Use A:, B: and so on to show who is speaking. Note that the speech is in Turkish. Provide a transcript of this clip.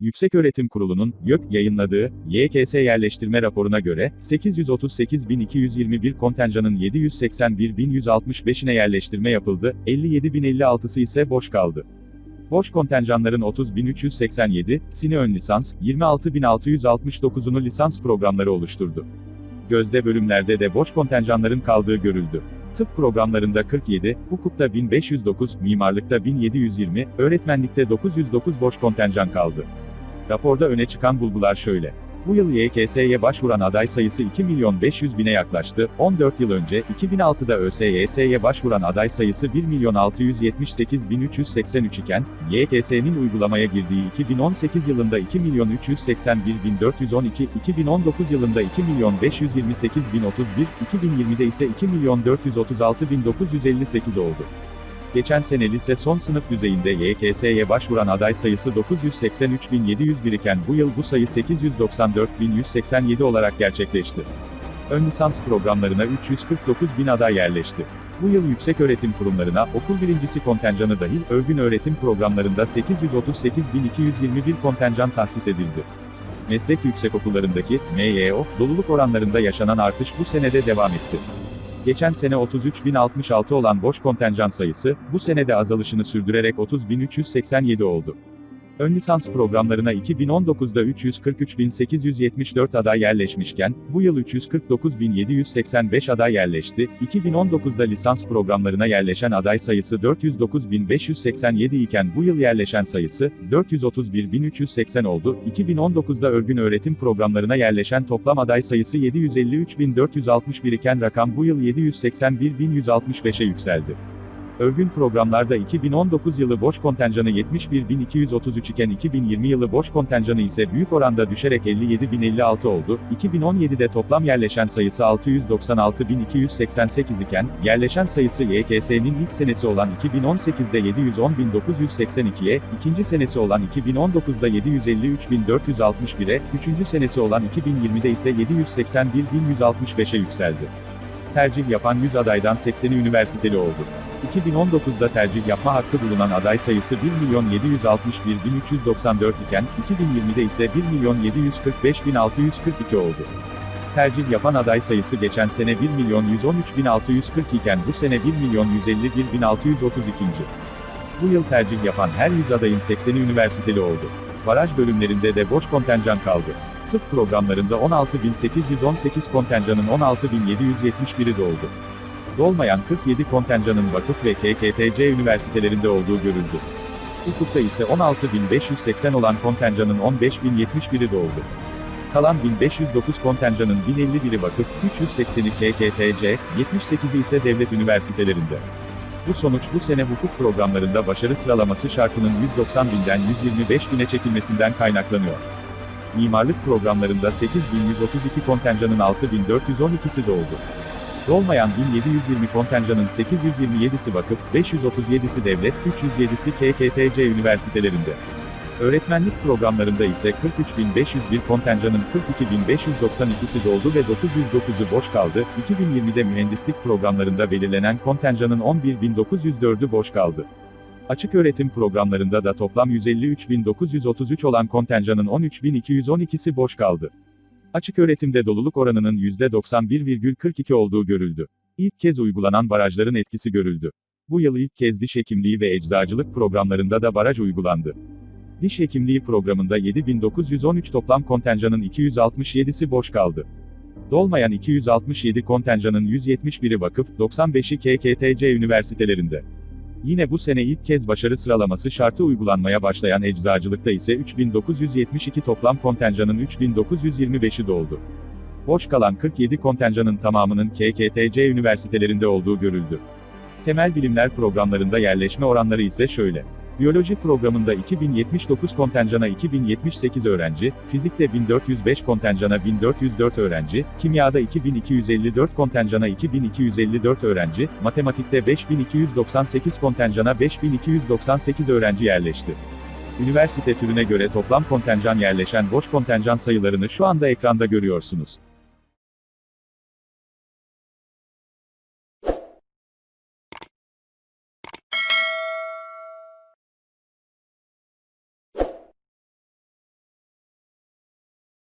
A: Yükseköğretim Kurulu'nun YÖK yayınladığı YKS yerleştirme raporuna göre 838.221 kontenjanın 781.165'ine yerleştirme yapıldı, 57.056'sı ise boş kaldı. Boş kontenjanların 30.387, sini ön lisans, 26.669'unu lisans programları oluşturdu. Gözde bölümlerde de boş kontenjanların kaldığı görüldü. Tıp programlarında 47, hukukta 1509, mimarlıkta 1720, öğretmenlikte 909 boş kontenjan kaldı. Raporda öne çıkan bulgular şöyle. Bu yıl YKS'ye başvuran aday sayısı 2 milyon 500 bine yaklaştı. 14 yıl önce 2006'da ÖSYS'ye başvuran aday sayısı 1 milyon 678 bin 383 iken, YKS'nin uygulamaya girdiği 2018 yılında 2 milyon 381 bin 412, 2019 yılında 2 milyon 528 bin 31, 2020'de ise 2 milyon 436 bin 958 oldu. Geçen sene lise son sınıf düzeyinde YKS'ye başvuran aday sayısı 983.701 iken bu yıl bu sayı 894.187 olarak gerçekleşti. Ön lisans programlarına 349.000 aday yerleşti. Bu yıl yükseköğretim kurumlarına, okul birincisi kontenjanı dahil, övgün öğretim programlarında 838.221 kontenjan tahsis edildi. Meslek yüksekokullarındaki, MYO, doluluk oranlarında yaşanan artış bu senede devam etti. Geçen sene 33.066 olan boş kontenjan sayısı, bu senede azalışını sürdürerek 30.387 oldu. Ön lisans programlarına 2019'da 343.874 aday yerleşmişken, bu yıl 349.785 aday yerleşti, 2019'da lisans programlarına yerleşen aday sayısı 409.587 iken bu yıl yerleşen sayısı, 431.380 oldu, 2019'da örgün öğretim programlarına yerleşen toplam aday sayısı 753.461 iken rakam bu yıl 781.165'e yükseldi. Örgün programlarda 2019 yılı boş kontenjanı 71.233 iken 2020 yılı boş kontenjanı ise büyük oranda düşerek 57.056 oldu. 2017'de toplam yerleşen sayısı 696.288 iken, yerleşen sayısı YKS'nin ilk senesi olan 2018'de 710.982'ye, ikinci senesi olan 2019'da 753.461'e, üçüncü senesi olan 2020'de ise 781.165'e yükseldi. Tercih yapan 100 adaydan 80'i üniversiteli oldu. 2019'da tercih yapma hakkı bulunan aday sayısı 1.761.394 iken, 2020'de ise 1.745.642 oldu. Tercih yapan aday sayısı geçen sene 1.113.640 iken bu sene 1.151.632. Bu yıl tercih yapan her 100 adayın 80'i üniversiteli oldu. Baraj bölümlerinde de boş kontenjan kaldı. Tıp programlarında 16.818 kontenjanın 16.771'i doldu. Dolmayan 47 kontenjanın vakıf ve KKTC üniversitelerinde olduğu görüldü. Hukukta ise 16.580 olan kontenjanın 15.071'i doldu. Kalan 1509 kontenjanın 1051'i vakıf, 380'i KKTC, 78'i ise devlet üniversitelerinde. Bu sonuç bu sene hukuk programlarında başarı sıralaması şartının 190 binden 125 bine çekilmesinden kaynaklanıyor. Mimarlık programlarında 8132 kontenjanın 6412'si doldu. Dolmayan 1720 kontenjanın 827'si vakıf, 537'si devlet, 307'si KKTC üniversitelerinde. Öğretmenlik programlarında ise 43.501 kontenjanın 42.592'si doldu ve 909'u boş kaldı, 2020'de mühendislik programlarında belirlenen kontenjanın 11.904'ü boş kaldı. Açık öğretim programlarında da toplam 153.933 olan kontenjanın 13.212'si boş kaldı. Açık öğretimde doluluk oranının %91,42 olduğu görüldü. İlk kez uygulanan barajların etkisi görüldü. Bu yıl ilk kez diş hekimliği ve eczacılık programlarında da baraj uygulandı. Diş hekimliği programında 7913 toplam kontenjanın 267'si boş kaldı. Dolmayan 267 kontenjanın 171'i vakıf, 95'i KKTC üniversitelerinde. Yine bu sene ilk kez başarı sıralaması şartı uygulanmaya başlayan eczacılıkta ise 3972 toplam kontenjanın 3925'i doldu. Boş kalan 47 kontenjanın tamamının KKTC üniversitelerinde olduğu görüldü. Temel bilimler programlarında yerleşme oranları ise şöyle. Biyoloji programında 2079 kontenjana 2078 öğrenci, fizikte 1405 kontenjana 1404 öğrenci, kimyada 2254 kontenjana 2254 öğrenci, matematikte 5298 kontenjana 5298 öğrenci yerleşti. Üniversite türüne göre toplam kontenjan yerleşen boş kontenjan sayılarını şu anda ekranda görüyorsunuz.